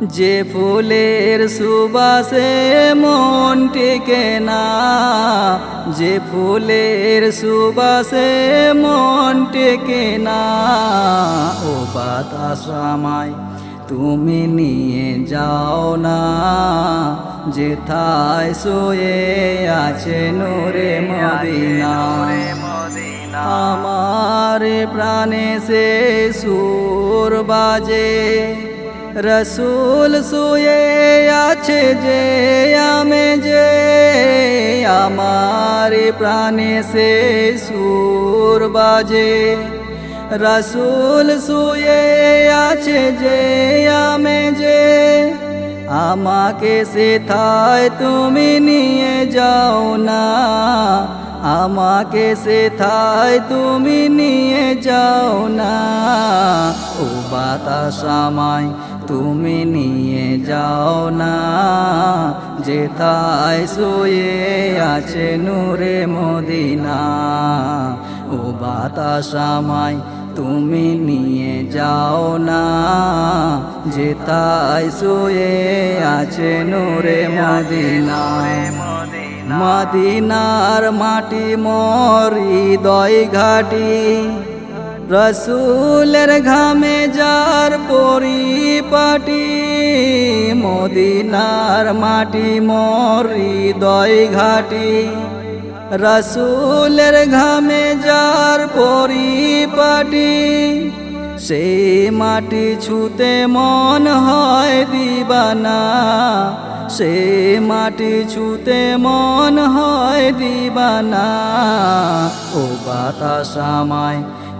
যে ফুলের সুবাসে মন টিকে না, যে ফুলের সুবাসে মন টিকে না। ও বাতাসামায় তুমি নিয়ে যাও না, যেথায় শুয়ে আছে নূরে মদিনা। আমার প্রাণে সে সুর বাজে। রসুল শুয়ে আছে যে আমি যে আমার প্রাণে সে সুর বাজে। রসুল শুয়ে আছে যে আমি যে আমাকে সেথায় তুমি নিয়ে যাও না। আমাকে সেথায় তুমি নিয়ে যাও না। ও বাতাসামায় তুমি নিয়ে যাও না যেথায় শুয়ে আছে নূরে মদিনা। ও বাতাসামায় তুমি নিয়ে যাও না যেথায় শুয়ে আছে নূরে মদিনা। মদিনার মাটি মরি দই ঘাটি, রসুলের ঘামে যার পরিপাটি, মদিনার মাটি, মরি দই ঘাটি। রসুলের ঘামে যার পরিপাটি, সে মাটি ছুতে মন হয় দিবানা। সে মাটি ছুতে মন হয় দিবানা। ও বাতাসামায়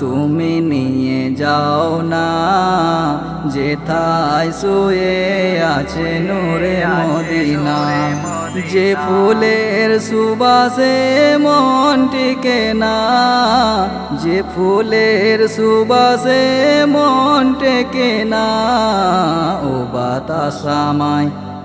তুমি নিয়ে যাও না, যেথায় শুয়ে আছে নূরে মদিনা। যে ফুলের সুবাসে মন টিকে না যে ফুলের সুবাসে মন টেকে না ও বাতাসামায়